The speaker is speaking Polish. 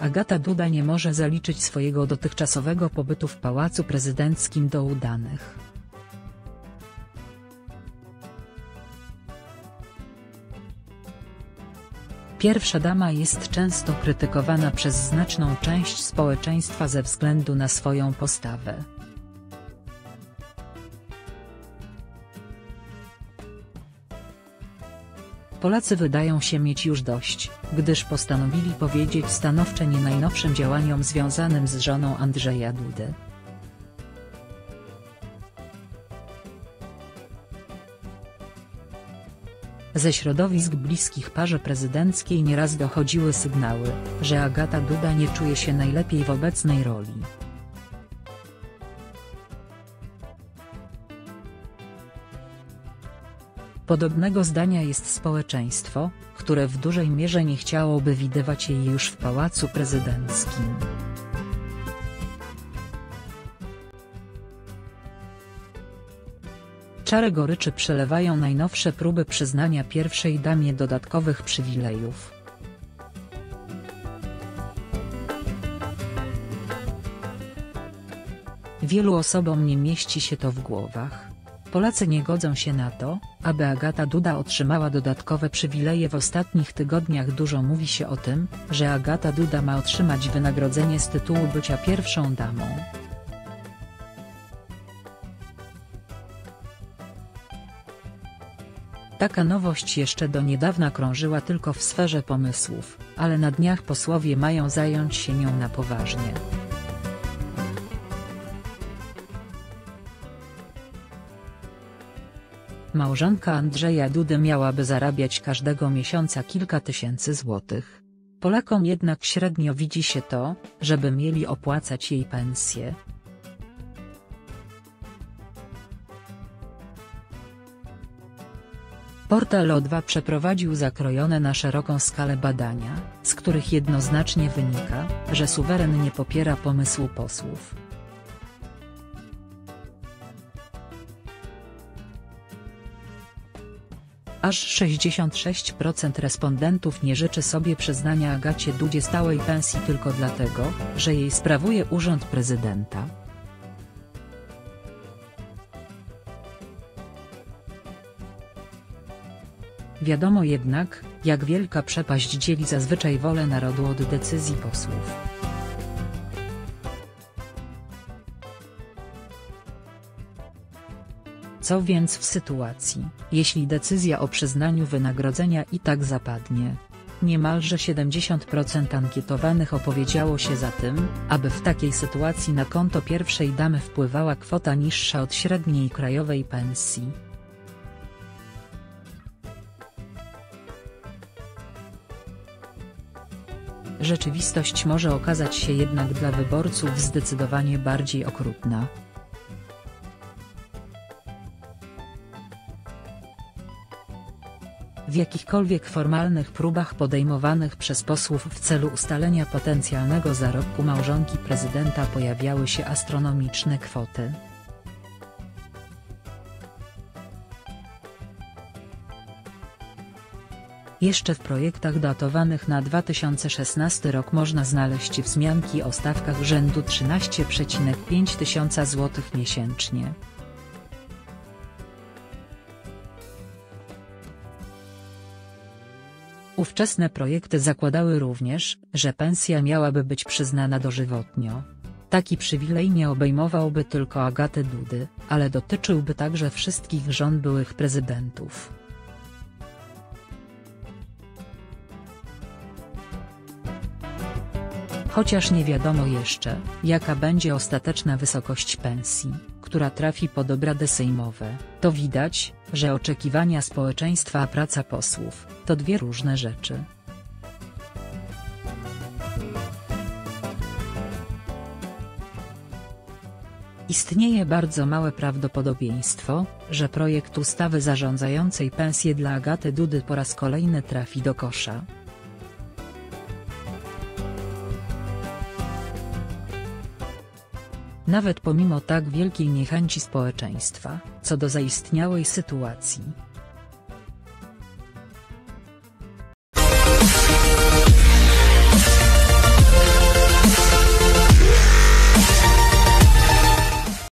Agata Duda nie może zaliczyć swojego dotychczasowego pobytu w Pałacu Prezydenckim do udanych. Pierwsza dama jest często krytykowana przez znaczną część społeczeństwa ze względu na swoją postawę. Polacy wydają się mieć już dość, gdyż postanowili powiedzieć stanowcze nie najnowszym działaniom związanym z żoną Andrzeja Dudy. Ze środowisk bliskich parze prezydenckiej nieraz dochodziły sygnały, że Agata Duda nie czuje się najlepiej w obecnej roli. Podobnego zdania jest społeczeństwo, które w dużej mierze nie chciałoby widywać jej już w Pałacu Prezydenckim. Czarę goryczy przelewają najnowsze próby przyznania pierwszej damie dodatkowych przywilejów. Wielu osobom nie mieści się to w głowach. Polacy nie godzą się na to, aby Agata Duda otrzymała dodatkowe przywileje w ostatnich tygodniach dużo mówi się o tym, że Agata Duda ma otrzymać wynagrodzenie z tytułu bycia pierwszą damą. Taka nowość jeszcze do niedawna krążyła tylko w sferze pomysłów, ale na dniach posłowie mają zająć się nią na poważnie. Małżonka Andrzeja Dudy miałaby zarabiać każdego miesiąca kilka tysięcy złotych. Polakom jednak średnio widzi się to, żeby mieli opłacać jej pensję. Portal O2 przeprowadził zakrojone na szeroką skalę badania, z których jednoznacznie wynika, że suweren nie popiera pomysłu posłów. Aż 66% respondentów nie życzy sobie przyznania Agacie Dudzie stałej pensji tylko dlatego, że jej sprawuje urząd prezydenta. Wiadomo jednak, jak wielka przepaść dzieli zazwyczaj wolę narodu od decyzji posłów. Co więc w sytuacji, jeśli decyzja o przyznaniu wynagrodzenia i tak zapadnie? Niemalże 70% ankietowanych opowiedziało się za tym, aby w takiej sytuacji na konto pierwszej damy wpływała kwota niższa od średniej krajowej pensji. Rzeczywistość może okazać się jednak dla wyborców zdecydowanie bardziej okrutna. W jakichkolwiek formalnych próbach podejmowanych przez posłów w celu ustalenia potencjalnego zarobku małżonki prezydenta pojawiały się astronomiczne kwoty. Jeszcze w projektach datowanych na 2016 rok można znaleźć wzmianki o stawkach rzędu 13,5 tysiąca złotych miesięcznie. Ówczesne projekty zakładały również, że pensja miałaby być przyznana dożywotnio. Taki przywilej nie obejmowałby tylko Agaty Dudy, ale dotyczyłby także wszystkich żon byłych prezydentów. Chociaż nie wiadomo jeszcze, jaka będzie ostateczna wysokość pensji, która trafi pod obrady sejmowe, to widać, że oczekiwania społeczeństwa a praca posłów, to dwie różne rzeczy. Istnieje bardzo małe prawdopodobieństwo, że projekt ustawy zarządzającej pensję dla Agaty Dudy po raz kolejny trafi do kosza. Nawet pomimo tak wielkiej niechęci społeczeństwa, co do zaistniałej sytuacji,